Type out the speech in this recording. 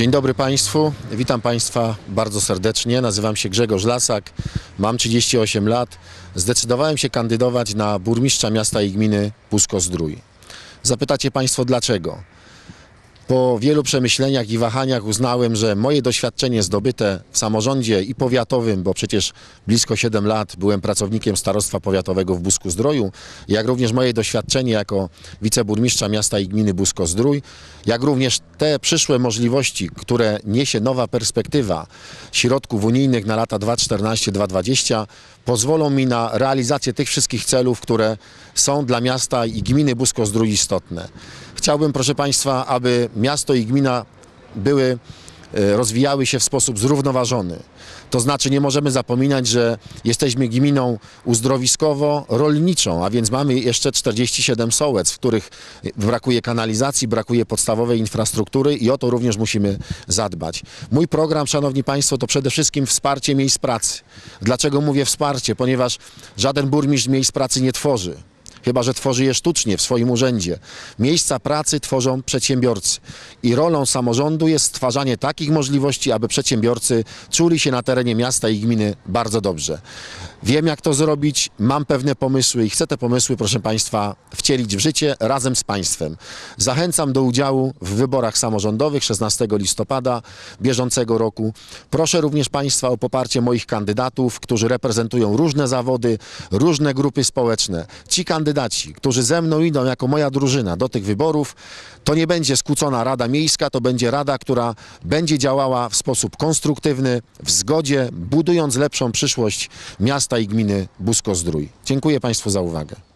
Dzień dobry Państwu, witam Państwa bardzo serdecznie. Nazywam się Grzegorz Lasak, mam 38 lat. Zdecydowałem się kandydować na burmistrza miasta i gminy Pusko-Zdrój. Zapytacie Państwo dlaczego? Po wielu przemyśleniach i wahaniach uznałem, że moje doświadczenie zdobyte w samorządzie i powiatowym, bo przecież blisko 7 lat byłem pracownikiem Starostwa Powiatowego w Busku Zdroju, jak również moje doświadczenie jako wiceburmistrza miasta i gminy Busko Zdrój, jak również te przyszłe możliwości, które niesie nowa perspektywa środków unijnych na lata 2014-2020, pozwolą mi na realizację tych wszystkich celów, które są dla miasta i gminy Busko Zdrój istotne. Chciałbym, proszę Państwa, aby miasto i gmina były, rozwijały się w sposób zrównoważony. To znaczy nie możemy zapominać, że jesteśmy gminą uzdrowiskowo-rolniczą, a więc mamy jeszcze 47 sołec, w których brakuje kanalizacji, brakuje podstawowej infrastruktury i o to również musimy zadbać. Mój program, Szanowni Państwo, to przede wszystkim wsparcie miejsc pracy. Dlaczego mówię wsparcie? Ponieważ żaden burmistrz miejsc pracy nie tworzy chyba że tworzy je sztucznie w swoim urzędzie. Miejsca pracy tworzą przedsiębiorcy i rolą samorządu jest stwarzanie takich możliwości, aby przedsiębiorcy czuli się na terenie miasta i gminy bardzo dobrze. Wiem jak to zrobić, mam pewne pomysły i chcę te pomysły, proszę Państwa, wcielić w życie razem z Państwem. Zachęcam do udziału w wyborach samorządowych 16 listopada bieżącego roku. Proszę również Państwa o poparcie moich kandydatów, którzy reprezentują różne zawody, różne grupy społeczne. Ci kandydaci, którzy ze mną idą jako moja drużyna do tych wyborów, to nie będzie skłócona Rada Miejska, to będzie Rada, która będzie działała w sposób konstruktywny, w zgodzie, budując lepszą przyszłość miasta i gminy Busko-Zdrój. Dziękuję Państwu za uwagę.